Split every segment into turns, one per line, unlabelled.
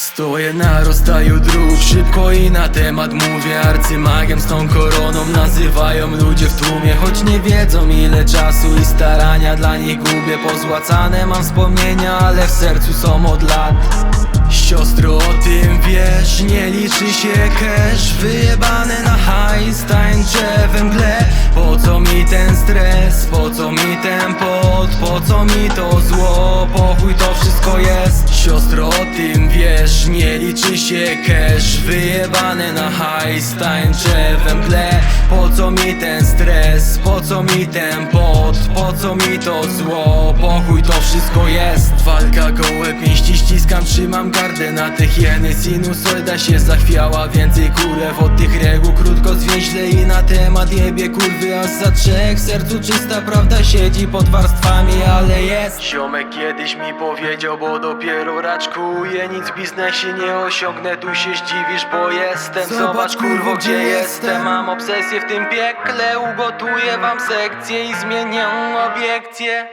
Stoję na rozstaju dróg, szybko i na temat mówię. Arcymagiem z tą koroną nazywają ludzie w tłumie. Choć nie wiedzą ile czasu i starania dla nich gubię. Pozłacane mam wspomnienia, ale w sercu są od lat. Siostro o tym wiesz, nie liczy się cash. Wyjebane na hajs, tańczę we mgle Po co mi ten stres, po co mi ten pot? Po co mi to zło, po chuj to wszystko jest. Siostro wiesz, nie liczy się cash. Wyjebane na hajs, tańczę we mgle. Po co mi ten stres, po co mi ten pot? Po co mi to zło, po chuj to wszystko jest. Walka gołe pięści ściskam, trzymam gardę na tych jeny. Sinusoida się zachwiała, więcej kulew od tych reguł. Krótko zwięźle i na temat jebie kurwy. Aż za trzech w sercu czysta prawda siedzi pod warstwami, ale jest. Ziomek kiedyś mi powiedział, bo dopiero raczkuję Nic nie osiągnę, tu się zdziwisz, bo jestem. Zobacz kurwo gdzie jestem, mam obsesję w tym piekle Ugotuję wam sekcję i zmienię obiekcję.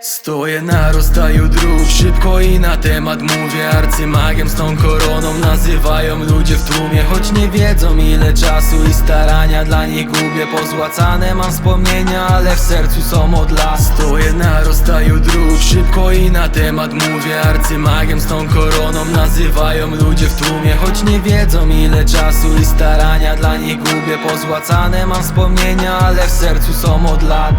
Stoję na rozstaju dróg, szybko i na temat mówię. Arcymagiem z tą koroną nazywają ludzie w tłumie. Choć nie wiedzą ile czasu i starania dla nich gubię. Pozłacane mam wspomnienia, ale w sercu są od lat. Stoję na rozstaju dróg, szybko i na temat mówię. Arcymagiem z tą koroną nazywają ludzie w tłumie. Choć nie wiedzą ile czasu i starania dla nich gubię. Pozłacane mam wspomnienia, ale w sercu są od lat